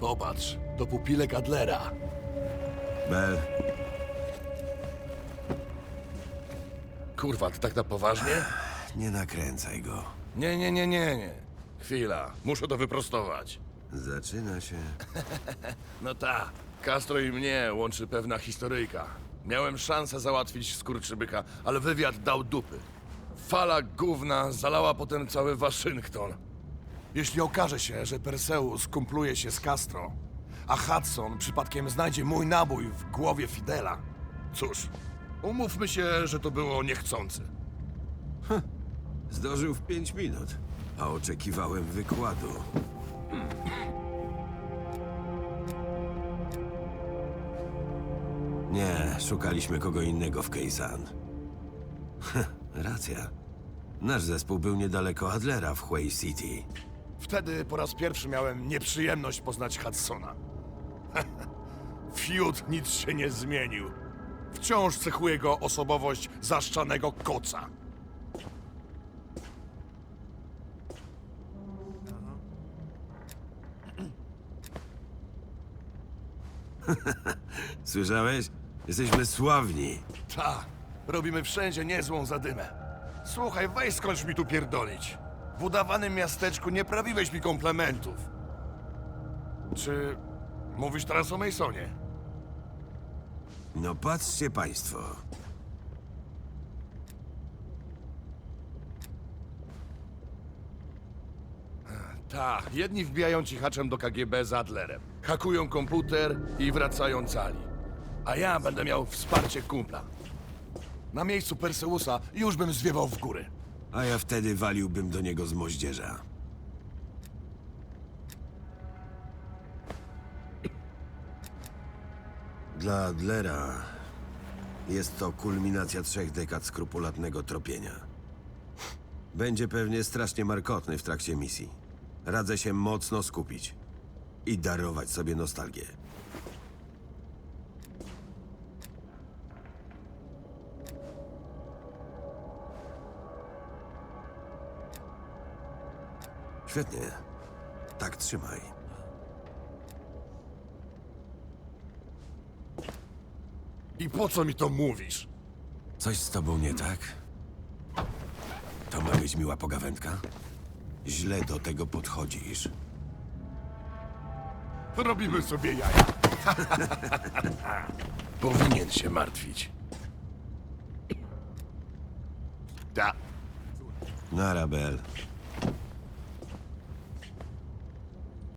Popatrz, to pupilek Adlera. Bel, Kurwa, ty tak na poważnie? nie nakręcaj go. Nie, nie, nie, nie, nie. Chwila, muszę to wyprostować. Zaczyna się. No ta, Castro i mnie łączy pewna historyjka. Miałem szansę załatwić skurczybyka, ale wywiad dał dupy. Fala gówna zalała potem cały Waszyngton. Jeśli okaże się, że Perseus kumpluje się z Castro, a Hudson przypadkiem znajdzie mój nabój w głowie Fidela, cóż, umówmy się, że to było niechcący. Zdążył w pięć minut, a oczekiwałem wykładu. Nie, szukaliśmy kogo innego w Keysan. Racja. Nasz zespół był niedaleko Adlera w Huey City. Wtedy po raz pierwszy miałem nieprzyjemność poznać Hudsona. Fiut nic się nie zmienił. Wciąż cechuje go osobowość zaszczanego koca. Słyszałeś? Jesteśmy sławni. Ta, robimy wszędzie niezłą zadymę. Słuchaj, weź skończ mi tu pierdolić. W udawanym miasteczku nie prawiłeś mi komplementów. Czy mówisz teraz o Masonie? No patrzcie państwo. Tak, jedni wbijają cichaczem do KGB z Adlerem. Hakują komputer i wracają cali. A ja będę miał wsparcie kumpla. Na miejscu Perseusa już bym zwiewał w góry. A ja wtedy waliłbym do niego z moździerza. Dla Adlera jest to kulminacja trzech dekad skrupulatnego tropienia. Będzie pewnie strasznie markotny w trakcie misji. Radzę się mocno skupić i darować sobie nostalgię. Świetnie. Tak trzymaj. I po co mi to mówisz? Coś z tobą nie tak? To ma być miła pogawędka? Źle do tego podchodzisz. Robimy sobie jaja. Powinien się martwić. Da. Narabel.